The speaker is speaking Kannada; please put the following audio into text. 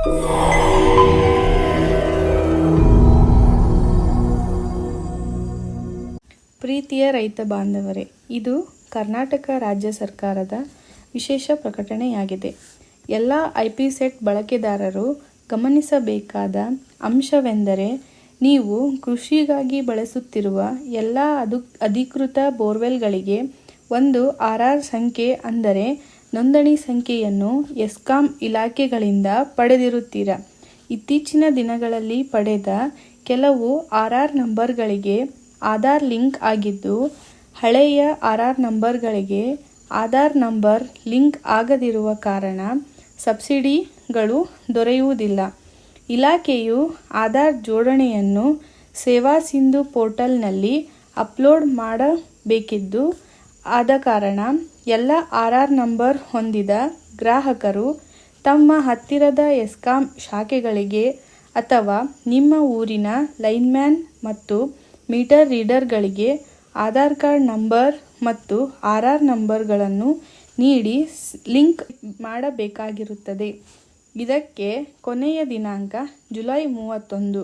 ಪ್ರೀತಿಯ ರೈತ ಬಾಂಧವರೇ, ಇದು ಕರ್ನಾಟಕ ರಾಜ್ಯ ಸರ್ಕಾರದ ವಿಶೇಷ ಪ್ರಕಟಣೆಯಾಗಿದೆ. ಎಲ್ಲ ಐ ಪಿ ಸೆಟ್ ಬಳಕೆದಾರರು ಗಮನಿಸಬೇಕಾದ ಅಂಶವೆಂದರೆ, ನೀವು ಕೃಷಿಗಾಗಿ ಬಳಸುತ್ತಿರುವ ಎಲ್ಲ ಅಧಿಕೃತ ಬೋರ್ವೆಲ್ಗಳಿಗೆ ಒಂದು ಆರ್ ಆರ್ ಸಂಖ್ಯೆ ಅಂದರೆ ನೋಂದಣಿ ಸಂಖ್ಯೆಯನ್ನು ಎಸ್ಕಾಂ ಇಲಾಖೆಗಳಿಂದ ಪಡೆದಿರುತ್ತೀರಾ? ಇತ್ತೀಚಿನ ದಿನಗಳಲ್ಲಿ ಪಡೆದ ಕೆಲವು ಆರ್ ಆರ್ ನಂಬರ್ಗಳಿಗೆ ಆಧಾರ್ ಲಿಂಕ್ ಆಗಿದ್ದು, ಹಳೆಯ ಆರ್ ಆರ್ ನಂಬರ್ಗಳಿಗೆ ಆಧಾರ್ ನಂಬರ್ ಲಿಂಕ್ ಆಗದಿರುವ ಕಾರಣ ಸಬ್ಸಿಡಿಗಳು ದೊರೆಯುವುದಿಲ್ಲ. ಇಲಾಖೆಯು ಆಧಾರ್ ಜೋಡಣೆಯನ್ನು ಸೇವಾ ಸಿಂಧು ಪೋರ್ಟಲ್ನಲ್ಲಿ ಅಪ್ಲೋಡ್ ಮಾಡಬೇಕಿದ್ದು ಆದ ಕಾರಣ ಎಲ್ಲ ಆರ್ ಆರ್ ನಂಬರ್ ಹೊಂದಿದ ಗ್ರಾಹಕರು ತಮ್ಮ ಹತ್ತಿರದ ಎಸ್ಕಾಂ ಶಾಖೆಗಳಿಗೆ ಅಥವಾ ನಿಮ್ಮ ಊರಿನ ಲೈನ್ಮ್ಯಾನ್ ಮತ್ತು ಮೀಟರ್ ರೀಡರ್ಗಳಿಗೆ ಆಧಾರ್ ಕಾರ್ಡ್ ನಂಬರ್ ಮತ್ತು ಆರ್ ಆರ್ ನಂಬರ್ಗಳನ್ನು ನೀಡಿ ಲಿಂಕ್ ಮಾಡಬೇಕಾಗಿರುತ್ತದೆ. ಇದಕ್ಕೆ ಕೊನೆಯ ದಿನಾಂಕ ಜುಲೈ ಮೂವತ್ತೊಂದು.